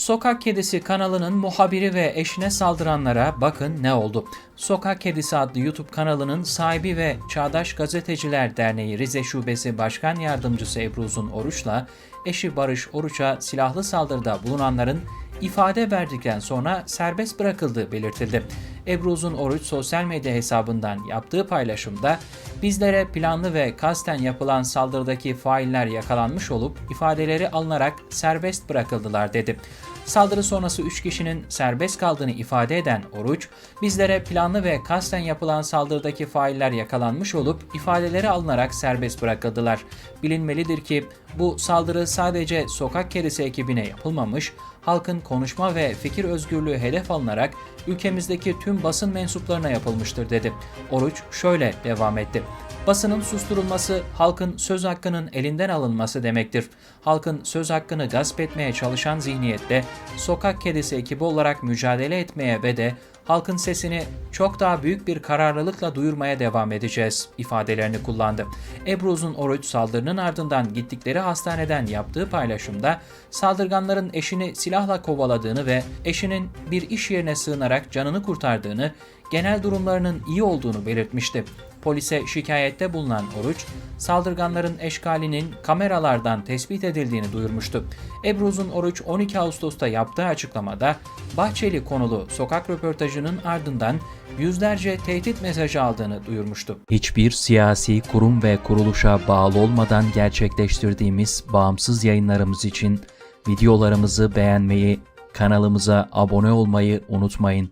Sokak Kedisi kanalının muhabiri ve eşine saldıranlara bakın ne oldu. Sokak Kedisi adlı YouTube kanalının sahibi ve Çağdaş Gazeteciler Derneği Rize Şubesi Başkan Yardımcısı Ebru Uzun Oruç'la eşi Barış Oruç'a silahlı saldırıda bulunanların ifade verdikten sonra serbest bırakıldığı belirtildi. Ebru Oruç sosyal medya hesabından yaptığı paylaşımda bizlere planlı ve kasten yapılan saldırıdaki failler yakalanmış olup ifadeleri alınarak serbest bırakıldılar dedi. Saldırı sonrası 3 kişinin serbest kaldığını ifade eden Oruç, bizlere planlı ve kasten yapılan saldırıdaki failler yakalanmış olup ifadeleri alınarak serbest bırakıldılar. Bilinmelidir ki bu saldırı sadece sokak kedisi ekibine yapılmamış, halkın konuşma ve fikir özgürlüğü hedef alınarak ülkemizdeki tüm basın mensuplarına yapılmıştır dedi. Oruç şöyle devam etti. Basının susturulması halkın söz hakkının elinden alınması demektir. Halkın söz hakkını gasp etmeye çalışan zihniyette sokak kedisi ekibi olarak mücadele etmeye ve de halkın sesini çok daha büyük bir kararlılıkla duyurmaya devam edeceğiz ifadelerini kullandı. Ebru Uzun Oruç saldırının ardından gittikleri hastaneden yaptığı paylaşımda saldırganların eşini silahla kovaladığını ve eşinin bir iş yerine sığınarak canını kurtardığını, genel durumlarının iyi olduğunu belirtmişti. Polise şikayette bulunan Oruç, saldırganların eşkalinin kameralardan tespit edildiğini duyurmuştu. Ebru Uzun Oruç 12 Ağustos'ta yaptığı açıklamada Bahçeli konulu sokak röportajının ardından yüzlerce tehdit mesajı aldığını duyurmuştu. Hiçbir siyasi kurum ve kuruluşa bağlı olmadan gerçekleştirdiğimiz bağımsız yayınlarımız için videolarımızı beğenmeyi, kanalımıza abone olmayı unutmayın.